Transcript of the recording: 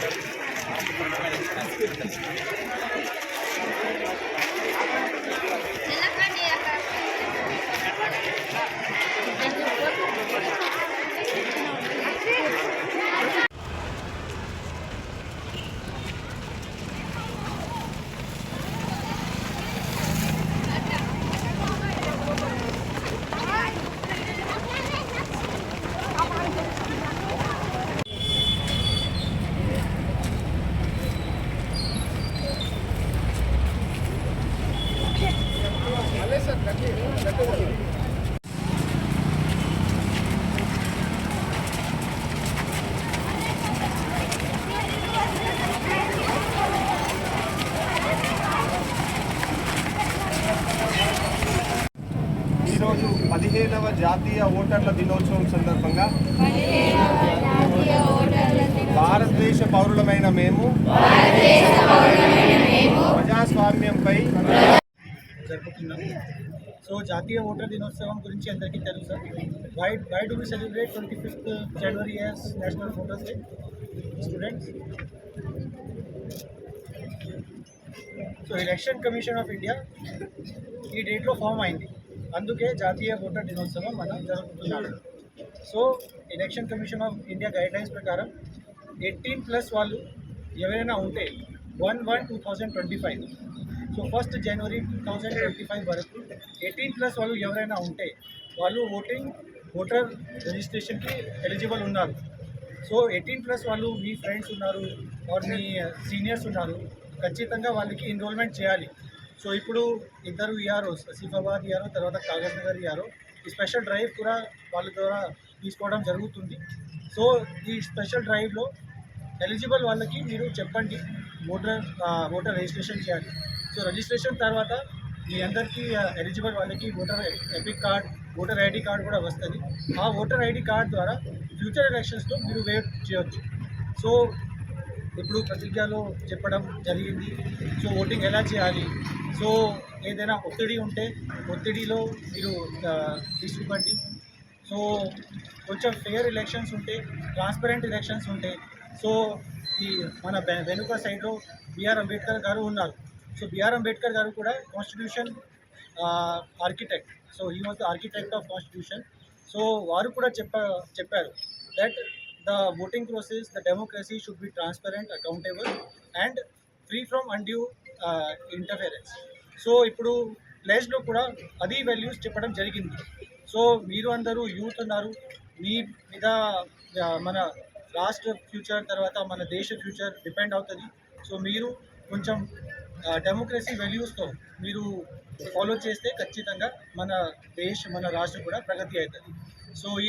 Thank. జాతీయ ఓటర్ల దినోత్సవం సందర్భంగా భారతదేశ పౌరులమైన మేము ప్రజాస్వామ్యంపై జరుపుకున్నాం సో జాతీయ ఓటర్ దినోత్సవం గురించి అందరికీ తెలుసు. Why why do we celebrate twenty fifth January as national voters day? Students? So election commission of India ఈ డేట్లో ఫామ్ అయింది. అందుకే జాతీయ ఓటర్ దినోత్సవం మనం జరుపుతున్నాం so election commission of India guidelines ప్రకారం ఎయిటీన్ ప్లస్ వాళ్ళు ఎవరైనా ఉంటే one one two thousand twenty five. So first January two thousand twenty five వరకు ఎయిటీన్ ప్లస్ వాళ్ళు ఎవరైనా ఉంటే వాళ్ళు ఓటింగ్ ఓటర్ రిజిస్ట్రేషన్కి ఎలిజిబుల్ ఉన్నారు. సో ఎయిటీన్ ప్లస్ వాళ్ళు మీ ఫ్రెండ్స్ ఉన్నారు ఆర్ మీ సీనియర్స్ ఉన్నారు ఖచ్చితంగా వాళ్ళకి ఎన్రోల్మెంట్ చేయాలి. సో ఇప్పుడు ఇద్దరు ఈఆర్ఓ సిఫాబాద్ ఈఆర్ఓ తర్వాత కాగజ్ నగర్ ఈఆర్ఓ ఈ స్పెషల్ డ్రైవ్ కూడా వాళ్ళ ద్వారా తీసుకోవడం జరుగుతుంది. సో ఈ స్పెషల్ డ్రైవ్లో ఎలిజిబుల్ వాళ్ళకి మీరు చెప్పండి ఓటర్ ఓటర్ రిజిస్ట్రేషన్ చేయాలి. సో రిజిస్ట్రేషన్ తర్వాత మీ అందరికీ ఎలిజిబుల్ వాళ్ళకి voter EPIC card voter ID card కూడా వస్తుంది. ఆ ఓటర్ ఐడి కార్డ్ ద్వారా ఫ్యూచర్ ఎలక్షన్స్లో మీరు వేవ్ చేయొచ్చు. సో ఇప్పుడు ప్రతిజ్ఞలో చెప్పడం జరిగింది. సో ఓటింగ్ ఎలా చేయాలి? సో ఏదైనా ఒత్తిడి ఉంటే ఒత్తిడిలో మీరు ఆ, తీసుకోండి. సో కొంచెం ఫెయిర్ ఎలక్షన్స్ ఉంటే ట్రాన్స్పరెంట్ ఎలక్షన్స్ ఉంటే సో ఈ మన వెనుక సైడ్లో బిఆర్ అంబేద్కర్ గారు ఉన్నారు. సో బిఆర్ అంబేద్కర్ గారు కూడా constitution architect. So he was the architect of constitution. So వారు కూడా చెప్ప చెప్పారు. That the voting process the democracy should be transparent accountable and free from undue interference so ఇప్పుడు ప్లేస్లో కూడా అది వాల్యూస్ చెప్పడం జరిగింది. సో మీరు అందరూ యూత్ ఉన్నారు మీ మీద మన రాష్ట్ర ఫ్యూచర్ తర్వాత మన దేశ ఫ్యూచర్ డిపెండ్ అవుతుంది. సో మీరు కొంచెం డెమోక్రసీ వాల్యూస్తో మీరు ఫాలో చేస్తే ఖచ్చితంగా మన దేశ్ మన రాష్ట్రం కూడా ప్రగతి అవుతుంది. సో ఈ